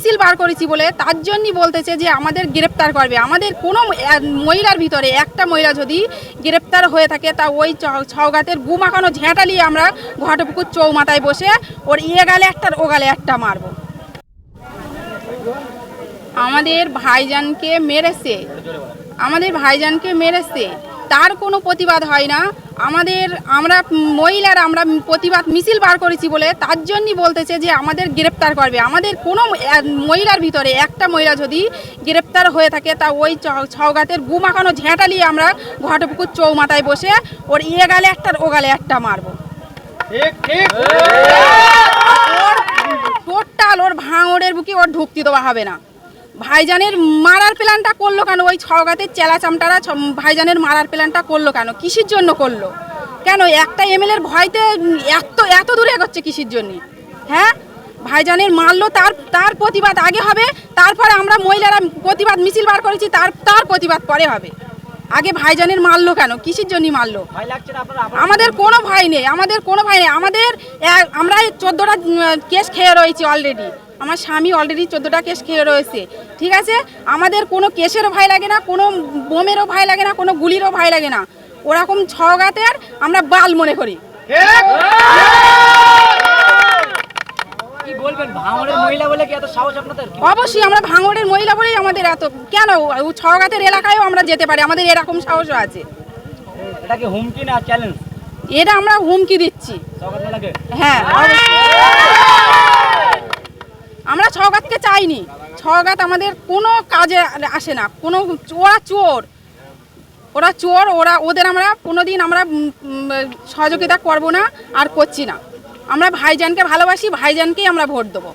মিছিল বার করেছি বলে তার জন্যই বলতেছে যে আমাদের গ্রেপ্তার করবে। আমাদের কোনো মহিলার ভিতরে একটা মহিলা যদি গ্রেপ্তার হয়ে থাকে, তা ওই ছগাতের গু মাখানো ঝেঁটা নিয়ে আমরা ঘটপুকুর চৌমাথায় বসে ওর ইয়ে গালে একটা, ও গালে একটা মারব। আমাদের ভাইজানকে মেরেছে। আমাদের ভাইজানকে মেরেছে তার কোনো প্রতিবাদ হয় না। আমাদের আমরা মহিলারা আমরা প্রতিবাদ মিছিল বার করেছি বলে তার জন্যই বলতেছে যে আমাদের গ্রেপ্তার করবে। আমাদের কোনো মহিলার ভিতরে একটা মহিলা যদি গ্রেপ্তার হয়ে থাকে তা ওই ছগাতের গু মাখানো ঝেঁটা নিয়ে আমরা ঘটপুকুর চৌমাথায় বসে ওর ইয়ে গালে একটা আর ও গালে একটা মারবো। টোটাল ওর ভাঙড়ের বুকে ওর ঢুকতে দেওয়া হবে না। ভাইজানের মারার প্ল্যানটা করল কেন? ওই ছগাতের চেলা চামটারা ভাইজানের মারার প্ল্যানটা করল কেন? কিসের জন্য করল? কেন একটা এমএলএর ভয়তে এত এত দূরে এগোচ্ছে কিসের জন্য? হ্যাঁ? ভাইজানের মারলো তার তার প্রতিবাদ আগে হবে তারপরে আমরা মহিলারা প্রতিবাদ মিছিল বার করেছি তার তার প্রতিবাদ পরে হবে। আগে ভাইজানের মারলো কেন? কিসের জন্য মারলো? আমাদের কোনো ভয় নেই আমাদের কোনো ভয় নেই। আমাদের আমরা চোদ্দোটা কেস খেয়ে রয়েছি অলরেডি আমার স্বামী অলরেডি চোদ্দোটা কেস খেয়ে রয়েছে ঠিক আছে? আমাদের কোনো কেসেরও ভয় লাগে না কোনো বোমেরও ভয় লাগে না কোনো গুলিরও ভয় লাগে না। ওরকম ছগাতের আমরা বাল মনে করি। অবশ্যই আমরা ভাঙড়ের মহিলা বলেই আমাদের এত কেন? ছগাতের এলাকায়ও আমরা যেতে পারি আমাদের এরকম সাহসও আছে। এটা হুমকি না চ্যালেঞ্জ এটা আমরা হুমকি দিচ্ছি। হ্যাঁ আমরা ছগাতকে চাইনি। ছগাত আমাদের কোনো কাজে আসে না। কোনো ওরা চোর। ওরা চোর ওরা ওদের আমরা কোনো দিন আমরা সহযোগিতা করব না আর করছি না। আমরা ভাইজানকে ভালোবাসি ভাইজানকেই আমরা ভোট দেবো।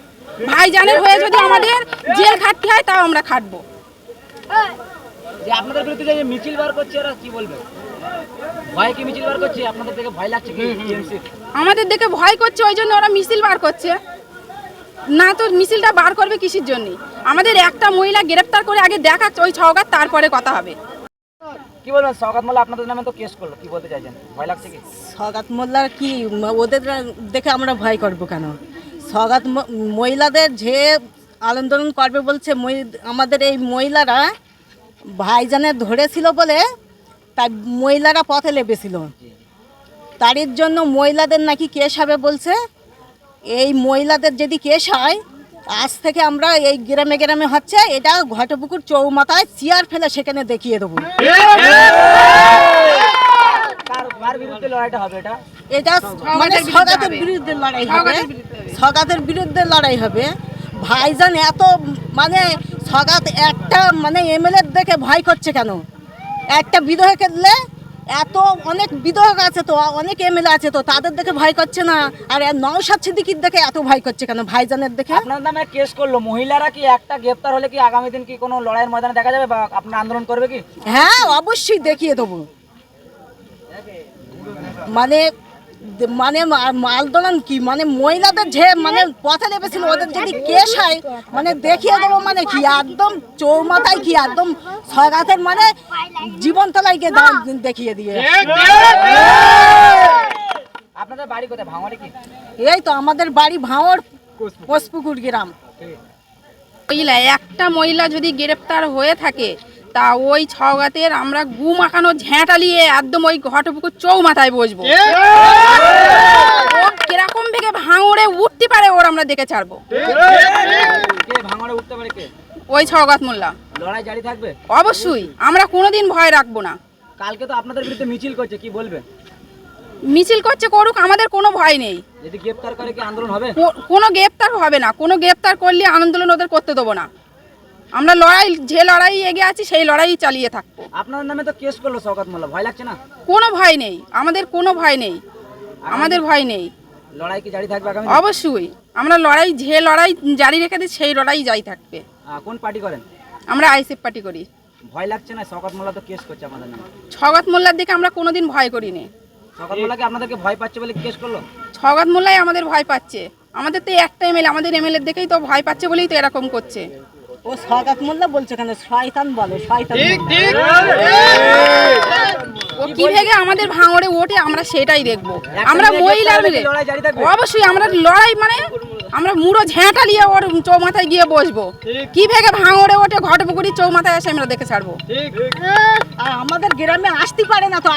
ভাইজানের হয়ে যদি আমাদের জেল খাটতে হয় তাও আমরা খাটবো। যে আপনাদের বিরুদ্ধে যে মিছিল বার করছে ওরা কি বলবে? ভয় কি মিছিল বার করছে? আপনাদের থেকে ভয় লাগছে কি? আমাদের দেখে ভয় করছে ওই জন্য ওরা মিছিল বার করছে। না তো মিছিলটা বার করবে কিসের জন্য? আমাদের একটা মহিলা গ্রেপ্তার করে আগে দেখা ওই ছগাত তারপরে কথা হবে। কি বলবেন? সকাত মালা আপনাদের নামে তো কেস করল কি বলতে চাইছেন? ভয় লাগছে কি? সগাত মোল্লার কি ওদের দেখে আমরা ভয় করব কেন? সগাত ম- মহিলাদের যে আন্দোলন করবে বলছে মহি- আমাদের এই মহিলারা ভাইজানের ধরেছিল বলে তাই মহিলারা পথে লেপেছিল তারই জন্য মহিলাদের নাকি কেস হবে বলছে। এই মহিলাদের যদি কেস হয় আজ থেকে আমরা এই গ্রামে গ্রামে হচ্ছে এটা ঘটপুকুর চৌমাথায় চেয়ার ফেলে সেখানে দেখিয়ে দেবো। এটা? এটা মানে সগাতের বিরুদ্ধে লড়াই হবে। সগাতের বিরুদ্ধে লড়াই হবে। ভাইজান এত মানে সগাত একটা মানে এমএলএ দেখে ভয় করছে কেন? একটা বিধবা করলে এত অনেক বিধায়ক আছে তো অনেক এমএলএ আছে তো তাদের দেখে ভয় করছে না? আর নওশাদ সিদ্দিকির দেখে এত ভয় করছে কেন ভাইজানের দেখে? আপনার নামে কেস করল মহিলারা কি একটা গ্রেপ্তার হলে কি আগামী দিন কি কোনো লড়াইয়ের ময়দানে দেখা যাবে বা আপনার আন্দোলন করবে কি? হ্যাঁ অবশ্যই দেখিয়ে দেবো। মানে মানে আন্দোলন কি? মানে মহিলাদের যে মানে পথে লেপেছিল ওদের যদি কেস হয় মানে দেখিয়ে দেবো মানে কি? একদম চৌমাথায় কি? একদম সগাতের মানে জীবন তলায় গিয়ে দেখিয়ে দিয়ে আপনাদের বাড়ি কোথায়? ভাঙড়ে কি? এই তো আমাদের বাড়ি ভাঁড় কোসপুকুর গ্রাম। মহিলা একটা মহিলা যদি গ্রেপ্তার হয়ে থাকে তা ওই ছগাতের আমরা গু মাখানো ঝেঁটা নিয়ে একদম ওই ঘটপুকুর চৌমাথায় বসবো। ও কীরকম ভেগে ভাঙড়ে উঠতে পারে ওর আমরা দেখে ছাড়বো। কে ভাঙড়ে উঠতে পারে কে? ওই ছগাত মোল্লা। লড়াই জারি থাকবে? অবশ্যই আমরা কোনোদিন ভয় রাখব না। কালকে তো আপনাদের বিরুদ্ধে মিছিল করছে কি বলবে মিছিল করছে করুক আমাদের কোনো ভয় নেই। যদি গ্রেপ্তার করে কি আন্দোলন হবে? কোনো গ্রেপ্তার হবে না কোনো গ্রেপ্তার করলে আন্দোলন ওদের করতে দেবো না। আমরা লড়াই যে লড়াই এগিয়ে আছি সেই লড়াই চালিয়ে থাকব। আপনার নামে তো কেস করল শওকত মোল্লা ভয় লাগছে না? কোনো ভয় নেই আমাদের কোনো ভয় নেই আমাদের ভয় নেই। লড়াই কি জারি থাকবে আগামী অবশ্যই আমরা লড়াই যে লড়াই জারি রেখে দিই সেই লড়াই যাই থাকবে। আহ, কোন পার্টি করেন? আমরা আইসিএফ পার্টি করি। ভয় লাগছে না শওকত মোল্লা তো কেস করছে আমাদের নামে? ছগাত মোল্লার দিকে আমরা কোনোদিন ভয় করিনি শওকত মোল্লা কি আপনাদেরকে ভয় পাচ্ছে বলে কেস করল? ছগাত মোল্লাই আমাদের ভয় পাচ্ছে। আমাদের তো একটা এমএলএ আমাদের এমএলএ দেখেই তো ভয় পাচ্ছে বলেই তো এরকম করছে। ও সগাত মোল্লা বলছে কেন? শয়তান বলে শয়তান ও কি ভেগে আমাদের ভাঙড়ে ওঠে আমরা সেটাই দেখব। আমরা মিলে মহিলার গ্রেপ্তার হলে মিলে কি লড়াই জারি থাকবে? অবশ্যই আমরা লড়াই মানে আমরা মুড়ো ঝেঁটা নিয়ে ওর চৌমাথায় গিয়ে বসবো। কি ভেগে ভাঙড়ে ওঠে ঘটপুকুরি চৌমাথায় এসে আমরা দেখে ছাড়বো। আর আমাদের গ্রামে আসতে পারে না তো।